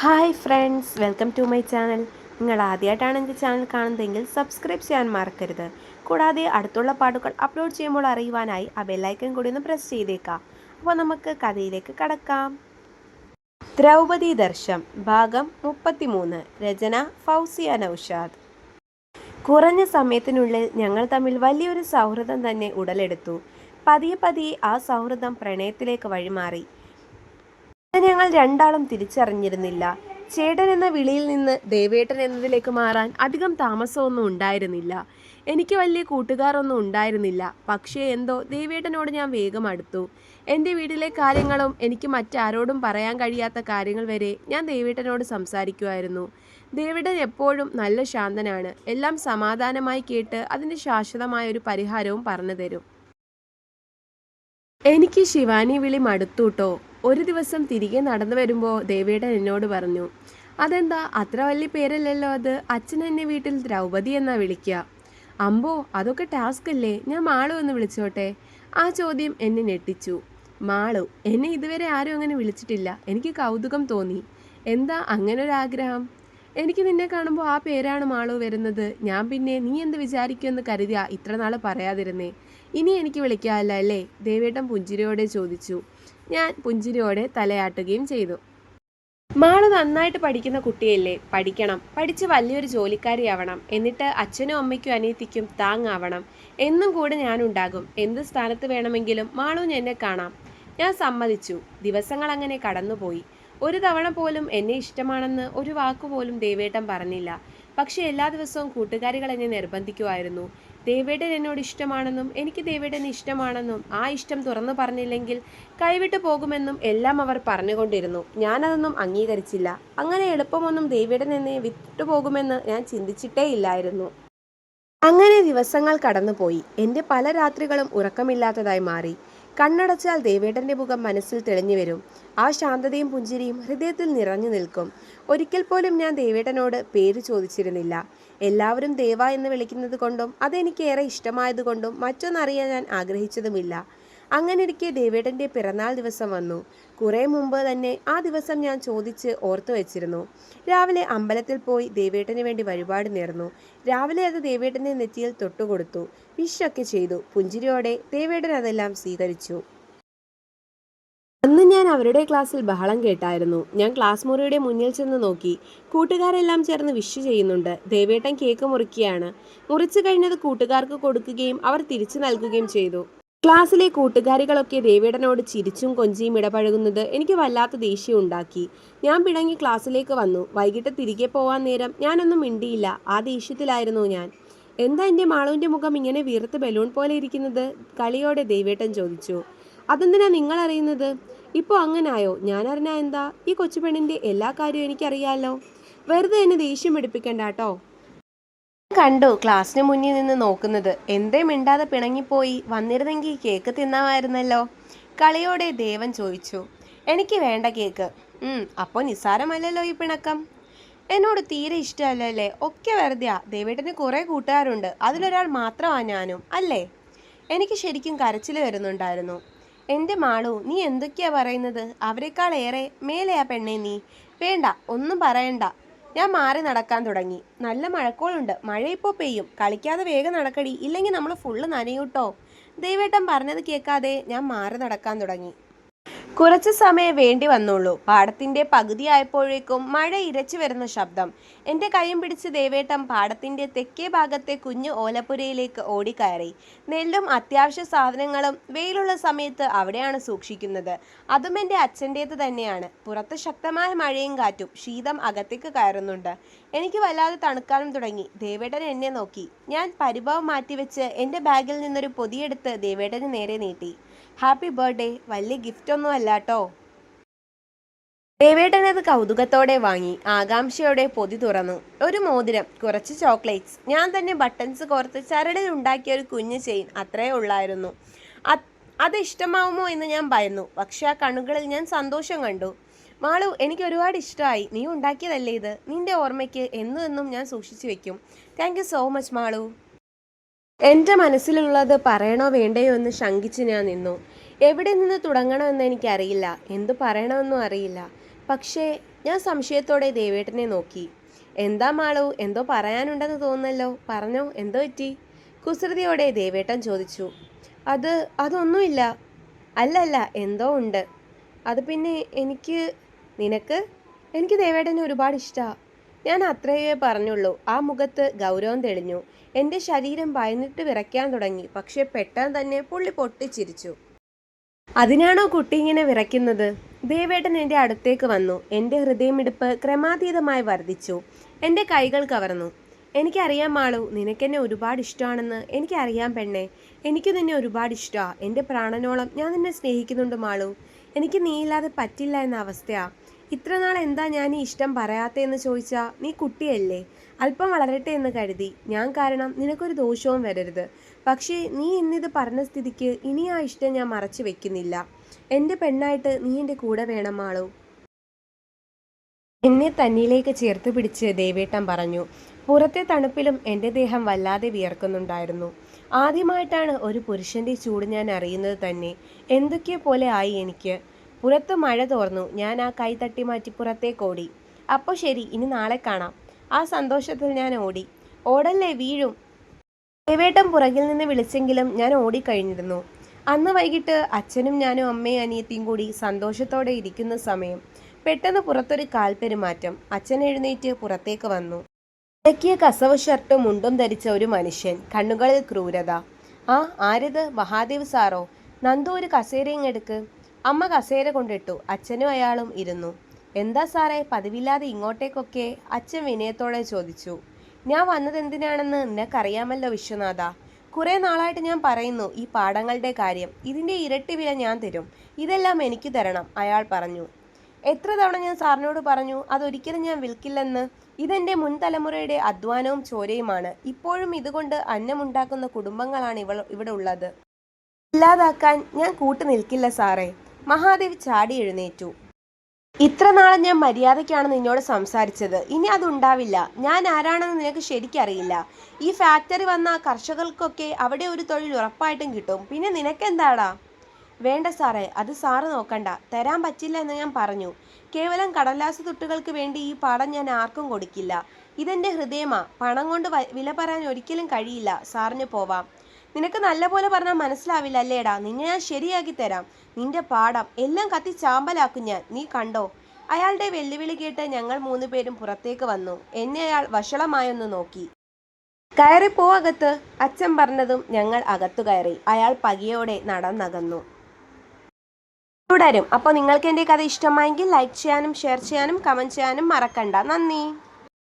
Hi friends welcome to my channel. നിങ്ങൾ ആദ്യമായിട്ടാണ് എന്റെ ചാനൽ കാണുന്നതെങ്കിൽ സബ്സ്ക്രൈബ് ചെയ്യാൻ മറക്കരുത്. കൂടാതെ അടുത്തുള്ള പാട്ടുകൾ അപ്ലോഡ് ചെയ്യുമ്പോൾ അറിയുവാനായി ആ ബെല്ലൈക്കൻ കൂടി ഒന്ന് പ്രസ് ചെയ്തേക്കാം. അപ്പോൾ നമുക്ക് കഥയിലേക്ക് കടക്കാം. ദ്രൗപദി ദർശം ഭാഗം മുപ്പത്തിമൂന്ന് രചന ഫൗസിയ നൌഷാദ്. കുറഞ്ഞ സമയത്തിനുള്ളിൽ ഞങ്ങൾ തമ്മിൽ വലിയൊരു സൗഹൃദം തന്നെ ഉടലെടുത്തു. പതിയെ പതിയെ ആ സൗഹൃദം പ്രണയത്തിലേക്ക് വഴിമാറി. ഞങ്ങൾ രണ്ടാളും തിരിച്ചറിഞ്ഞിരുന്നില്ല. ചേട്ടൻ എന്ന വിളിയിൽ നിന്ന് ദേവേട്ടൻ എന്നതിലേക്ക് മാറാൻ അധികം താമസമൊന്നും ഉണ്ടായിരുന്നില്ല. എനിക്ക് വലിയ കൂട്ടുകാരൊന്നും ഉണ്ടായിരുന്നില്ല. പക്ഷേ എന്തോ ദേവേട്ടനോട് ഞാൻ വേഗം അടുത്തു. എന്റെ വീട്ടിലെ കാര്യങ്ങളും എനിക്ക് മറ്റാരോടും പറയാൻ കഴിയാത്ത കാര്യങ്ങൾ വരെ ഞാൻ ദേവേട്ടനോട് സംസാരിക്കുമായിരുന്നു. ദേവേട്ടൻ എപ്പോഴും നല്ല ശാന്തനാണ്. എല്ലാം സമാധാനമായി കേട്ട് അതിന് ശാശ്വതമായ ഒരു പരിഹാരവും പറഞ്ഞു തരും. എനിക്ക് ശിവാനി വിളി മടുത്തൂട്ടോ. ഒരു ദിവസം തിരികെ നടന്നു വരുമ്പോൾ ദേവേട്ടൻ എന്നോട് പറഞ്ഞു അതെന്താ? അത്ര വലിയ പേരല്ലല്ലോ അത്. അച്ഛൻ എന്നെ വീട്ടിൽ ദ്രൗപതി എന്നാ വിളിക്കുക അമ്പോ അതൊക്കെ ടാസ്ക് അല്ലേ? ഞാൻ മാളു എന്ന് വിളിച്ചോട്ടെ. ആ ചോദ്യം എന്നെ ഞെട്ടിച്ചു. മാളു എന്നെ ഇതുവരെ ആരും അങ്ങനെ വിളിച്ചിട്ടില്ല. എനിക്ക് കൗതുകം തോന്നി. എന്താ അങ്ങനെ ഒരു ആഗ്രഹം എനിക്ക് നിന്നെ കാണുമ്പോൾ ആ പേരാണ് മാളു വരുന്നത്. ഞാൻ പിന്നെ നീ എന്ത് വിചാരിക്കുമെന്ന് കരുതിയാ ഇത്ര നാൾ പറയാതിരുന്നേ. ഇനി എനിക്ക് വിളിക്കാമല്ല അല്ലേ? ദേവേട്ടൻ പുഞ്ചിരിയോടെ ചോദിച്ചു. ഞാൻ പുഞ്ചിരിയോടെ തലയാട്ടുകയും ചെയ്തു. മാൾ നന്നായിട്ട് പഠിക്കുന്ന കുട്ടിയല്ലേ? പഠിക്കണം. പഠിച്ച് വലിയൊരു ജോലിക്കാരിയാവണം. എന്നിട്ട് അച്ഛനും അമ്മയ്ക്കും അനിയത്തിക്കും താങ്ങാവണം. എന്നും കൂടെ ഞാനുണ്ടാകും. എന്ത് സ്ഥാനത്ത് വേണമെങ്കിലും മാളു എന്നെ കാണാം. ഞാൻ സമ്മതിച്ചു. ദിവസങ്ങൾ അങ്ങനെ കടന്നുപോയി. ഒരു തവണ പോലും എന്നെ ഇഷ്ടമാണെന്ന് ഒരു വാക്കുപോലും ദേവേട്ടൻ പറഞ്ഞില്ല. പക്ഷെ എല്ലാ ദിവസവും കൂട്ടുകാരികൾ എന്നെ നിർബന്ധിക്കുമായിരുന്നു. ദേവേട്ടൻ എന്നോട് ഇഷ്ടമാണെന്നും എനിക്ക് ദേവേടൻ ഇഷ്ടമാണെന്നും ആ ഇഷ്ടം തുറന്നു പറഞ്ഞില്ലെങ്കിൽ കൈവിട്ടു പോകുമെന്നും എല്ലാം അവർ പറഞ്ഞുകൊണ്ടിരുന്നു. ഞാനതൊന്നും അംഗീകരിച്ചില്ല. അങ്ങനെ എളുപ്പമൊന്നും ദേവേടൻ എന്നെ വിട്ടുപോകുമെന്ന് ഞാൻ ചിന്തിച്ചിട്ടേ ഇല്ലായിരുന്നു. അങ്ങനെ ദിവസങ്ങൾ കടന്നുപോയി. എന്റെ പല രാത്രികളും ഉറക്കമില്ലാത്തതായി മാറി. കണ്ണടച്ചാൽ ദേവേട്ടന്റെ മുഖം മനസ്സിൽ തെളിഞ്ഞു വരും. ആ ശാന്തതയും പുഞ്ചിരിയും ഹൃദയത്തിൽ നിറഞ്ഞു നിൽക്കും. ഒരിക്കൽ പോലും ഞാൻ ദേവേട്ടനോട് പേര് ചോദിച്ചിരുന്നില്ല. എല്ലാവരും ദേവ എന്ന് വിളിക്കുന്നത് കൊണ്ടും അതെനിക്കേറെ ഇഷ്ടമായതുകൊണ്ടും മറ്റൊന്നറിയാൻ ഞാൻ ആഗ്രഹിച്ചതുമില്ല. അങ്ങനെ ഇരിക്കെ ദേവേട്ടന്റെ പിറന്നാൾ ദിവസം വന്നു. കുറേ മുമ്പ് തന്നെ ആ ദിവസം ഞാൻ ചോദിച്ച് ഓർത്തു വെച്ചിരുന്നു. രാവിലെ അമ്പലത്തിൽ പോയി ദേവേട്ടന് വേണ്ടി വഴിപാട് നേർന്നു. രാവിലെ അത് ദേവേട്ടന്റെ നെറ്റിയിൽ തൊട്ടുകൊടുത്തു വിഷൊക്കെ ചെയ്തു. പുഞ്ചിരിയോടെ ദേവേട്ടൻ അതെല്ലാം സ്വീകരിച്ചു. അന്ന് ഞാൻ അവരുടെ ക്ലാസ്സിൽ ബഹളം കേട്ടായിരുന്നു. ഞാൻ ക്ലാസ് മുറിയുടെ മുന്നിൽ ചെന്ന് നോക്കി. കൂട്ടുകാരെല്ലാം ചേർന്ന് വിഷ് ചെയ്യുന്നുണ്ട്. ദേവേട്ടൻ കേക്ക് മുറിക്കുകയാണ്. മുറിച്ചു കഴിഞ്ഞത് കൂട്ടുകാർക്ക് കൊടുക്കുകയും അവർ തിരിച്ചു നൽകുകയും ചെയ്തു. ക്ലാസ്സിലെ കൂട്ടുകാരികളൊക്കെ ദേവേടനോട് ചിരിച്ചും കൊഞ്ചിയും ഇടപഴകുന്നത് എനിക്ക് വല്ലാത്ത ദേഷ്യം ഉണ്ടാക്കി. ഞാൻ പിണങ്ങി ക്ലാസ്സിലേക്ക് വന്നു. വൈകിട്ട് തിരികെ പോവാൻ നേരം ഞാനൊന്നും മിണ്ടിയില്ല. ആ ദേഷ്യത്തിലായിരുന്നു ഞാൻ. എന്താ എന്റെ മാളുവിന്റെ മുഖം ഇങ്ങനെ വീർത്ത് ബലൂൺ പോലെ ഇരിക്കുന്നത്? കളിയോടെ ദേവേട്ടൻ ചോദിച്ചു. അതെന്തിനാ നിങ്ങൾ അറിയുന്നത്? ഇപ്പോൾ അങ്ങനായോ? ഞാൻ അറിഞ്ഞാ എന്താ? ഈ കൊച്ചുപെണ്ണിന്റെ എല്ലാ കാര്യവും എനിക്കറിയാമല്ലോ വെറുതെ എന്നെ ദേഷ്യം പിടിപ്പിക്കണ്ട കേട്ടോ. കണ്ടു ക്ലാസ്സിന് മുന്നിൽ നിന്ന് നോക്കുന്നത്. എന്തേ മിണ്ടാതെ പിണങ്ങിപ്പോയി? വന്നിരുന്നെങ്കിൽ കേക്ക് തിന്നാമായിരുന്നല്ലോ. കളിയോടെ ദേവൻ ചോദിച്ചു. എനിക്ക് വേണ്ട കേക്ക്. അപ്പോൾ നിസ്സാരമല്ലല്ലോ ഈ പിണക്കം? എന്നോട് തീരെ ഇഷ്ടമല്ലല്ലേ? ഒക്കെ വെറുതെയാ. ദേവേട്ടന് കുറേ കൂട്ടുകാരുണ്ട്. അതിലൊരാൾ മാത്രമാണ് ഞാനും. അല്ലേ? എനിക്ക് ശരിക്കും കരച്ചിൽ വരുന്നുണ്ടായിരുന്നു. എന്റെ മാളു നീ എന്തൊക്കെയാ പറയുന്നത്? അവരെക്കാളേറെ മേലെയാ പെണ്ണേ നീ. വേണ്ട ഒന്നും പറയണ്ട. ഞാൻ മാറി നടക്കാൻ തുടങ്ങി. നല്ല മഴക്കോളുണ്ട്. മഴ ഇപ്പോൾ പെയ്യും. കളിക്കാതെ വേഗം നടക്കടി. ഇല്ലെങ്കിൽ നമ്മൾ ഫുള്ള് നനയൂട്ടോ? ദൈവേട്ടൻ പറഞ്ഞത് കേൾക്കാതെ ഞാൻ മാറി നടക്കാൻ തുടങ്ങി. കുറച്ച് സമയം വേണ്ടി വന്നുള്ളൂ. പാടത്തിന്റെ പകുതിയായപ്പോഴേക്കും മഴ ഇരച്ചു വരുന്ന ശബ്ദം. എന്റെ കൈയും പിടിച്ച് ദേവേട്ടം പാടത്തിന്റെ തെക്കേ ഭാഗത്തെ കുഞ്ഞു ഓലപ്പുരയിലേക്ക് ഓടിക്കയറി. നെല്ലും അത്യാവശ്യ സാധനങ്ങളും വെയിലുള്ള സമയത്ത് അവിടെയാണ് സൂക്ഷിക്കുന്നത്. അതും എന്റെ അച്ഛന്റേത് തന്നെയാണ്. പുറത്ത് ശക്തമായ മഴയും കാറ്റും ശീതം അകത്തേക്ക് കയറുന്നുണ്ട്. എനിക്ക് വല്ലാതെ തണുക്കാനും തുടങ്ങി. ദേവേട്ടൻ എന്നെ നോക്കി. ഞാൻ പരിഭവം മാറ്റിവെച്ച് എന്റെ ബാഗിൽ നിന്നൊരു പൊതിയെടുത്ത് ദേവേട്ടന് നേരെ നീട്ടി. ഹാപ്പി ബർത്ത്ഡേ വലിയ ഗിഫ്റ്റ് ഒന്നും അല്ല കേട്ടോ ദേവേട്ടൻ അത് കൗതുകത്തോടെ വാങ്ങി. ആകാംക്ഷയോടെ പൊതി തുറന്നു. ഒരു മോതിരം കുറച്ച് ചോക്ലേറ്റ്സ് ഞാൻ തന്നെ ബട്ടൺസ് കോർത്ത് ചരടിൽ ഉണ്ടാക്കിയ ഒരു കുഞ്ഞു ചെയിൻ അത്രേ ഉള്ളായിരുന്നു. അത് ഇഷ്ടമാവുമോ എന്ന് ഞാൻ ഭയന്നു. പക്ഷേ ആ കണ്ണുകളിൽ ഞാൻ സന്തോഷം കണ്ടു. മാളു എനിക്ക് ഒരുപാട് ഇഷ്ടമായി. നീ ഉണ്ടാക്കിയതല്ലേ ഇത്? നിന്റെ ഓർമ്മയ്ക്ക് എന്നും എന്നും ഞാൻ സൂക്ഷിച്ചു വെക്കും. Thank so much Malu. എന്റെ മനസ്സിലുള്ളത് പറയണോ വേണ്ടയോ എന്ന് ശങ്കിച്ച് ഞാൻ നിന്നു. എവിടെ നിന്ന് തുടങ്ങണമെന്ന് എനിക്കറിയില്ല. എന്തു പറയണമെന്നും അറിയില്ല. പക്ഷേ ഞാൻ സംശയത്തോടെ ദേവേട്ടനെ നോക്കി. എന്താ മാളു എന്തോ പറയാനുണ്ടെന്ന് തോന്നുന്നല്ലോ. പറഞ്ഞോ എന്തോ പറ്റി? കുസൃതിയോടെ ദേവേട്ടൻ ചോദിച്ചു. അത് അതൊന്നുമില്ല. അല്ല അല്ല എന്തോ ഉണ്ട്. അത് പിന്നെ എനിക്ക് നിനക്ക്? എനിക്ക് ദേവേട്ടനെ ഒരുപാട് ഇഷ്ടമാണ് ഞാൻ അത്രയേ പറഞ്ഞുള്ളൂ. ആ മുഖത്ത് ഗൗരവം തെളിഞ്ഞു. എന്റെ ശരീരം ഭയന്നിട്ട് വിറയ്ക്കാൻ തുടങ്ങി. പക്ഷെ പെട്ടെന്ന് തന്നെ പുള്ളി പൊട്ടിച്ചിരിച്ചു. അതിനാണോ കുട്ടി ഇങ്ങനെ വിറയ്ക്കുന്നത്? ദേവേട്ടൻ എന്റെ അടുത്തേക്ക് വന്നു. എന്റെ ഹൃദയമിടിപ്പ് ക്രമാതീതമായി വർദ്ധിച്ചു. എന്റെ കൈകൾ കവർന്നു. എനിക്കറിയാം മാളു നിനക്കെന്നെ ഒരുപാട് ഇഷ്ടമാണെന്ന്. എനിക്കറിയാം പെണ്ണെ. എനിക്ക് നിന്നെ ഒരുപാട് ഇഷ്ടമാണ് എന്റെ പ്രാണനോളം ഞാൻ നിന്നെ സ്നേഹിക്കുന്നുണ്ട് മാളു. എനിക്ക് നീയില്ലാതെ പറ്റില്ല എന്ന അവസ്ഥയാ. ഇത്ര നാൾ എന്താ ഞാൻ ഈ ഇഷ്ടം പറയാത്തതെന്ന് ചോദിച്ചാൽ നീ കുട്ടിയല്ലേ? അല്പം വളരട്ടെ എന്ന് കരുതി. ഞാൻ കാരണം നിനക്കൊരു ദോഷവും വരരുത്. പക്ഷേ നീ ഇന്നിത് പറഞ്ഞ സ്ഥിതിക്ക് ഇനി ആ ഇഷ്ടം ഞാൻ മറച്ചു വെക്കുന്നില്ല. എന്റെ പെണ്ണായിട്ട് നീ എന്റെ കൂടെ വേണം മാളു. എന്നെ തന്നിലേക്ക് ചേർത്ത് പിടിച്ച് ദേവേട്ടൻ പറഞ്ഞു. പുറത്തെ തണുപ്പിലും എന്റെ ദേഹം വല്ലാതെ വിയർക്കുന്നുണ്ടായിരുന്നു. ആദ്യമായിട്ടാണ് ഒരു പുരുഷന്റെ ചൂട് ഞാൻ അറിയുന്നത് തന്നെ. എന്തൊക്കെ പോലെ ആയി എനിക്ക്. പുറത്ത് മഴ തോർന്നു. ഞാൻ ആ കൈ തട്ടി മാറ്റി പുറത്തേക്ക് ഓടി. അപ്പോൾ ശരി ഇനി നാളെ കാണാം. ആ സന്തോഷത്തിൽ ഞാൻ ഓടി. ഓടല്ലേ വീഴും? ദേവേട്ടൻ പുറകിൽ നിന്ന് വിളിച്ചെങ്കിലും ഞാൻ ഓടിക്കഴിഞ്ഞിരുന്നു. അന്ന് വൈകിട്ട് അച്ഛനും ഞാനും അമ്മയും അനിയത്തിയും കൂടി സന്തോഷത്തോടെ ഇരിക്കുന്ന സമയം. പെട്ടെന്ന് പുറത്തൊരു കാൽപ്പെരുമാറ്റം അച്ഛൻ എഴുന്നേറ്റ് പുറത്തേക്ക് വന്നു. ഇടക്കിയ കസവ് ഷർട്ടും മുണ്ടും ധരിച്ച ഒരു മനുഷ്യൻ. കണ്ണുകളിൽ ക്രൂരത. ആ ആരത്? മഹാദേവ് സാറോ? നന്ദു ഒരു കസേരയും എടുക്ക്. അമ്മ കസേര കൊണ്ടിട്ടു. അച്ഛനും അയാളും ഇരുന്നു. എന്താ സാറേ പതിവില്ലാതെ ഇങ്ങോട്ടേക്കൊക്കെ? അച്ഛൻ വിനയത്തോടെ ചോദിച്ചു. ഞാൻ വന്നത് എന്തിനാണെന്ന് നിനക്കറിയാമല്ലോ വിശ്വനാഥ. കുറേ നാളായിട്ട് ഞാൻ പറയുന്നു ഈ പാടങ്ങളുടെ കാര്യം. ഇതിന്റെ ഇരട്ടി വില ഞാൻ തരും. ഇതെല്ലാം എനിക്ക് തരണം അയാൾ പറഞ്ഞു. എത്ര തവണ ഞാൻ സാറിനോട് പറഞ്ഞു അതൊരിക്കലും ഞാൻ വിൽക്കില്ലെന്ന്? ഇതെന്റെ മുൻ തലമുറയുടെ അധ്വാനവും ചോരയുമാണ്. ഇപ്പോഴും ഇതുകൊണ്ട് അന്നമുണ്ടാക്കുന്ന കുടുംബങ്ങളാണ് ഇവൾ ഇവിടെ ഉള്ളത്. ഇല്ലാതാക്കാൻ ഞാൻ കൂട്ടു നിൽക്കില്ല സാറേ. മഹാദേവ് ചാടി എഴുന്നേറ്റു. ഇത്ര നാളെ ഞാൻ മര്യാദയ്ക്കാണ് നിന്നോട് സംസാരിച്ചത്. ഇനി അതുണ്ടാവില്ല. ഞാൻ ആരാണെന്ന് നിനക്ക് ശരിക്കറിയില്ല. ഈ ഫാക്ടറി വന്ന കർഷകർക്കൊക്കെ അവിടെ ഒരു തൊഴിൽ ഉറപ്പായിട്ടും കിട്ടും. പിന്നെ നിനക്കെന്താടാ? വേണ്ട സാറേ അത് സാറ് നോക്കണ്ട. തരാൻ പറ്റില്ല എന്ന് ഞാൻ പറഞ്ഞു. കേവലം കടലാസ് തുട്ടുകൾക്ക് വേണ്ടി ഈ പാഠം ഞാൻ ആർക്കും കൊടുക്കില്ല. ഇതെന്റെ ഹൃദയമാ. പണം കൊണ്ട് വില പറയാൻ ഒരിക്കലും കഴിയില്ല. സാറിന് പോവാം. നിനക്ക് നല്ലപോലെ പറഞ്ഞാൽ മനസ്സിലാവില്ല അല്ലേടാ? നിന്നെ ഞാൻ ശരിയാക്കി തരാം. നിന്റെ പാടം എല്ലാം കത്തി ചാമ്പലാക്കും ഞാൻ. നീ കണ്ടോ? അയാളുടെ വെല്ലുവിളി കേട്ട് ഞങ്ങൾ മൂന്നുപേരും പുറത്തേക്ക് വന്നു. എന്നെ അയാൾ വഷളമായൊന്ന് നോക്കി. കയറി പോ അകത്ത്. അച്ഛൻ പറഞ്ഞതും ഞങ്ങൾ അകത്തു കയറി. അയാൾ പകിയോടെ നടന്നകന്നു. തുടരും. അപ്പോൾ നിങ്ങൾക്ക് എന്റെ കഥ ഇഷ്ടമായെങ്കിൽ ലൈക്ക് ചെയ്യാനും ഷെയർ ചെയ്യാനും കമന്റ് ചെയ്യാനും മറക്കണ്ട. നന്ദി.